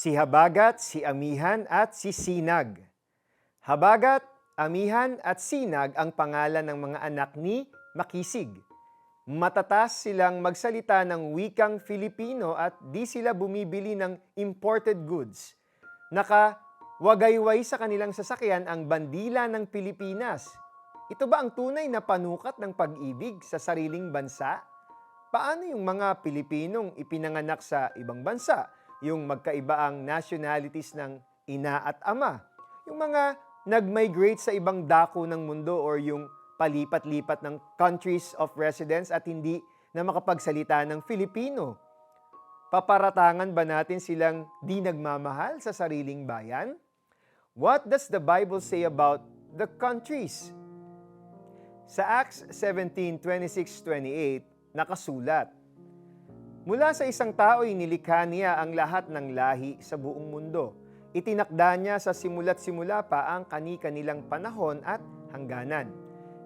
si Habagat, si Amihan at si Sinag. Habagat, Amihan at Sinag ang pangalan ng mga anak ni Makisig. Matatas silang magsalita ng wikang Filipino at di sila bumibili ng imported goods. Naka-wagayway sa kanilang sasakyan ang bandila ng Pilipinas. Ito ba ang tunay na panukat ng pag-ibig sa sariling bansa? Paano yung mga Pilipinong ipinanganak sa ibang bansa? Yung magkaiba ang nationalities ng ina at ama? Yung mga nag-migrate sa ibang dako ng mundo or yung palipat-lipat ng countries of residence at hindi na makapagsalita ng Filipino? Paparatangan ba natin silang di nagmamahal sa sariling bayan? What does the Bible say about the countries? Sa Acts 17, 26, 28, nakasulat, Mula sa isang tao'y nilikha niya ang lahat ng lahi sa buong mundo. Itinakda niya sa simula't simula pa ang kani-kanilang panahon at hangganan.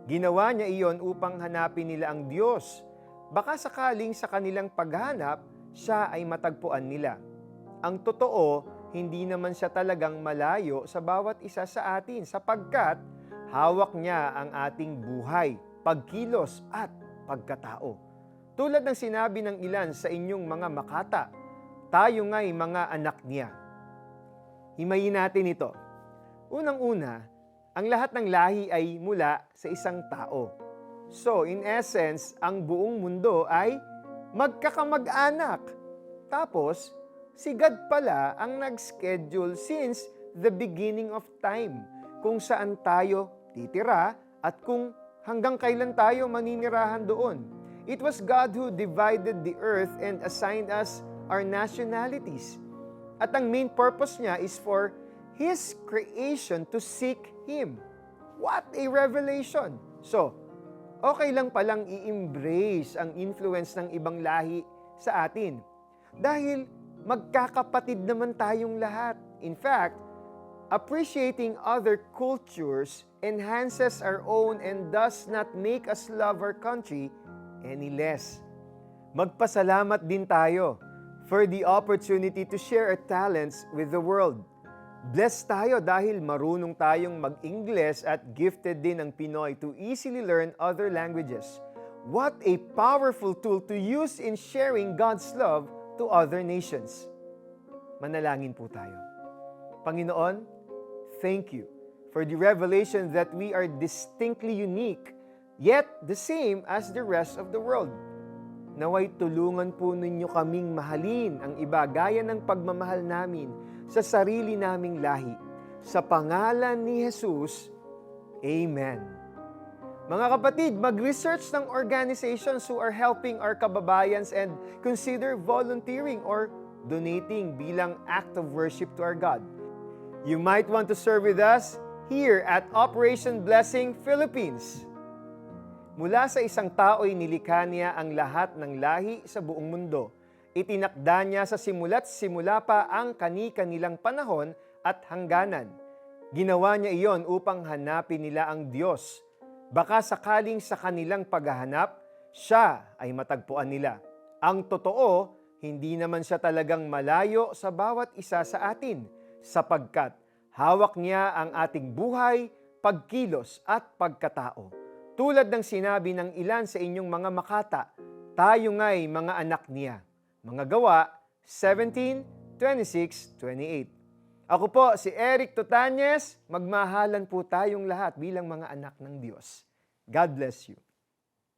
Ginawa niya iyon upang hanapin nila ang Diyos. Baka sakaling sa kanilang paghanap, siya ay matagpuan nila. Ang totoo, hindi naman siya talagang malayo sa bawat isa sa atin sapagkat hawak niya ang ating buhay, pagkilos at pagkatao. Tulad ng sinabi ng ilan sa inyong mga makata, tayo nga'y mga anak niya. Himayin natin ito. Unang-una, ang lahat ng lahi ay mula sa isang tao. So, in essence, ang buong mundo ay magkakamag-anak. Tapos, si God pala ang nag-schedule since the beginning of time kung saan tayo titira at kung hanggang kailan tayo maninirahan doon. It was God who divided the earth and assigned us our nationalities. At ang main purpose niya is for His creation to seek Him. What a revelation! So, okay lang palang i-embrace ang influence ng ibang lahi sa atin. Dahil magkakapatid naman tayong lahat. In fact, appreciating other cultures enhances our own and does not make us love our country any less. Magpasalamat din tayo for the opportunity to share our talents with the world. Blessed tayo dahil marunong tayong mag-Ingles at gifted din ang Pinoy to easily learn other languages. What a powerful tool to use in sharing God's love to other nations. Manalangin po tayo. Panginoon, thank you for the revelation that we are distinctly unique, yet the same as the rest of the world. Naway tulungan po ninyo kaming mahalin ang iba gaya ng pagmamahal namin sa sarili naming lahi. Sa pangalan ni Jesus, Amen. Mga kapatid, mag-research ng organizations who are helping our kababayans and consider volunteering or donating bilang act of worship to our God. You might want to serve with us here at Operation Blessing Philippines. Mula sa isang tao'y nilikha niya ang lahat ng lahi sa buong mundo. Itinakda niya sa simula't simula pa ang kani-kanilang panahon at hangganan. Ginawa niya iyon upang hanapin nila ang Diyos. Baka sakaling sa kanilang paghahanap, siya ay matagpuan nila. Ang totoo, hindi naman siya talagang malayo sa bawat isa sa atin sapagkat hawak niya ang ating buhay, pagkilos at pagkatao. Tulad ng sinabi ng ilan sa inyong mga makata, tayo nga'y mga anak niya. Mga gawa 17, 26, 28. Ako po si Eric Tutanyes, magmahalan po tayong lahat bilang mga anak ng Diyos. God bless you.